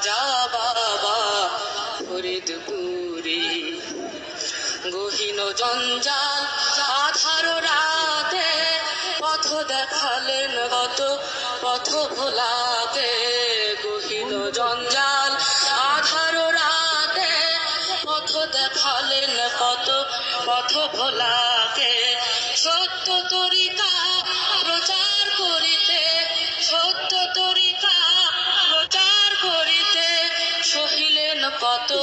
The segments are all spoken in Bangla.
খাজা বাবা ফরিদপুরি গহীন জঞ্জাল, আধার রাতে পথ দেখালেন গত পথ ভোলাকে গহীন জঞ্জাল, আধার রাতে পথ দেখালেন কত পথ ভোলাকে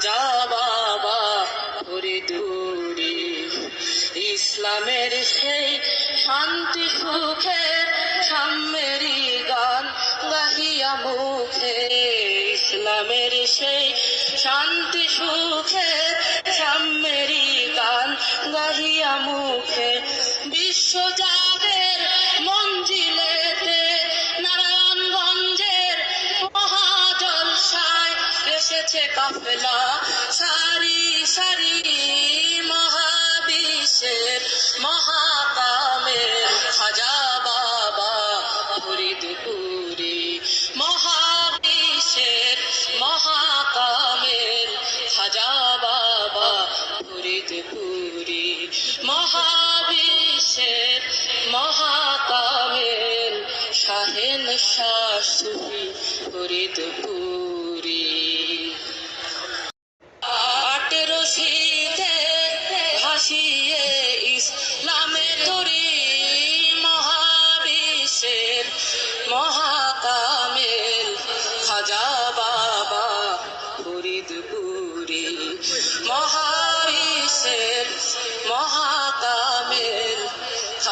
খাজা বাবা করে দূরে। ইসলামের সেই শান্তি সুখে সাম্যেরই গান গাহিয়া মুখে। ইসলামের সেই শান্তি সুখের কাফেলা সারি সারি মহাবিশ্বের মহাকামের খাজা বাবা ফরিদপুরি মহাবিশ্বের মহাকামের খাজা বাবা ফরিদপুরি মহাবিশ্বের মহাকামের শাহেন শাহ সুফি ফরিদপুরি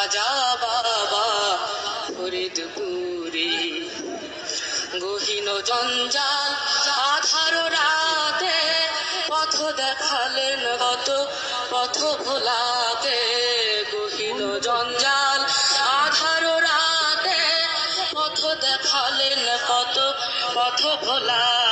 খাজা বাবা, ফরিদপুরি। গহীন জঞ্জাল আধার রাতে পথ দেখালেন গত পথ ভোলাকে গহীন জঞ্জাল আধার রাতে পথ দেখালেন কত পথ ভোলাকে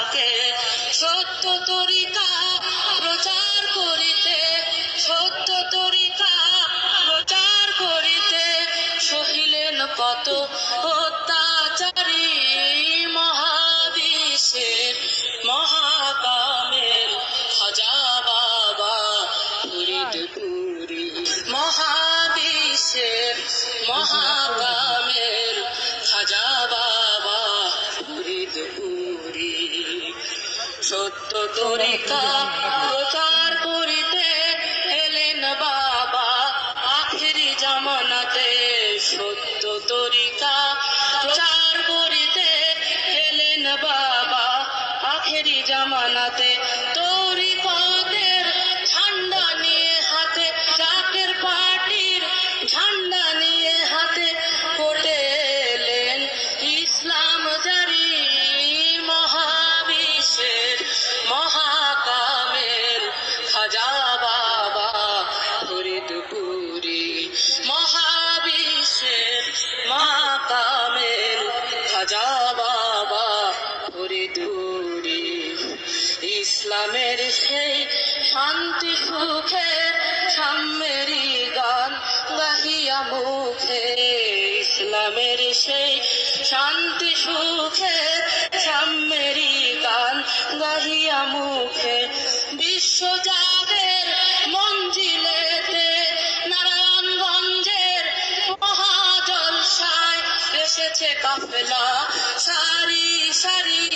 সত্য তরিকা প্রচার করিতে এলেন বাবা। আখেরি জামানাতে সত্য তরিকা প্রচার করিতে এলেন বাবা। আখেরি জামানাতে শান্তি, সুখে সাম্যেরই গান গাহিয়া মুখে ইসলামের সেই শান্তি, সুখে সাম্যেরই গান গাহিয়া মুখে বিশ্ব জাগের মঞ্জিলেতে নারায়ণগঞ্জের মহাজলসায় এসেছে কাফেলা সারি সারি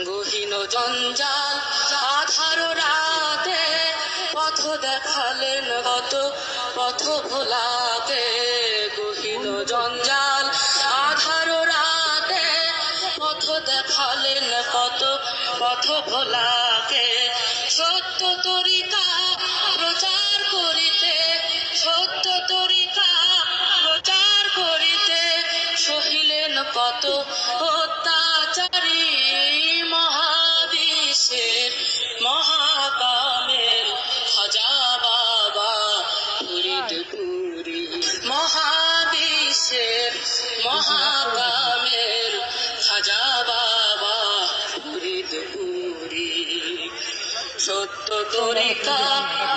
গহীন জঞ্জাল আধার রাতে পথ দেখালেন কত পথ ভোলাকে গহীন জঞ্জাল আধার রাতে পথ দেখালেন কত পথ ভোলাকে সত্য তরিকা সত্য তরিকা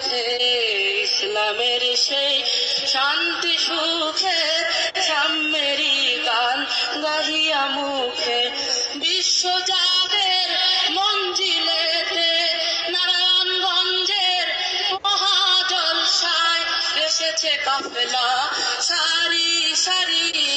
মুখে ইসলামের সেই শান্তি সুখের সাম্যেরই গান গাহিয়া মুখে। বিশ্বজাগের মঞ্জিলেতে নারায়ণগঞ্জের মহাজলসায় এসেছে কাফেলা, সারি সারি